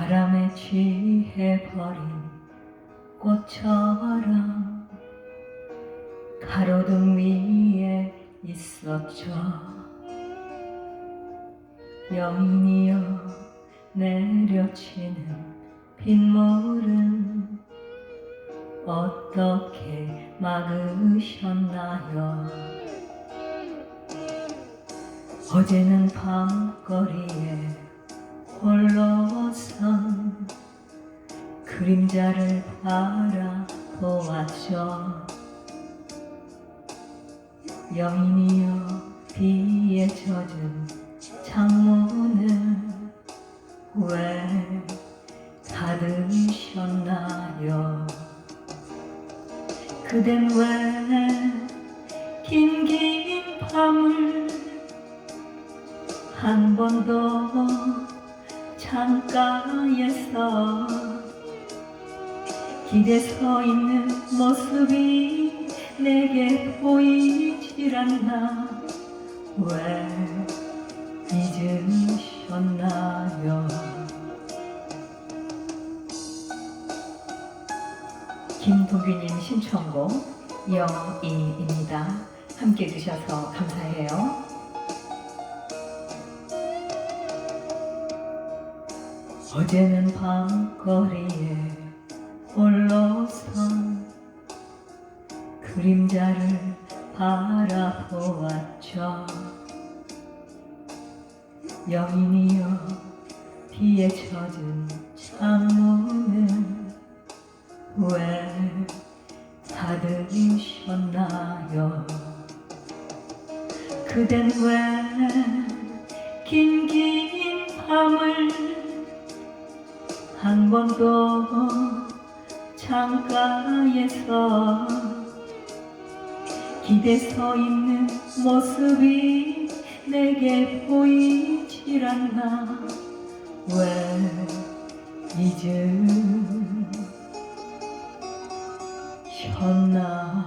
사랑에 취해버린 꽃처럼 가로등 위에 있었죠. 여인이여 내려치는 빗물은 어떻게 막으셨나요? 어제는 밤거리에 홀로선 그림자를 바라보았죠 여인이여 비에 젖은 창문을 왜 닫으셨나요? 그댄 왜 긴긴 밤을 한 번도 창가에서 기대 서 있는 모습이 내게 보이질 않나. 왜 잊으셨나요? 김도규님 신청곡 영이입니다. 함께 해주셔서 감사해요 어제는 밤거리에 홀로 선 그림자를 바라보았죠. 여인이여 비에 젖은 창문을 왜 닫으셨나요? 그댄 왜 한 번도 창가에서 기대 서 있는 모습이 내게 보이질 않나. 왜 잊으셨나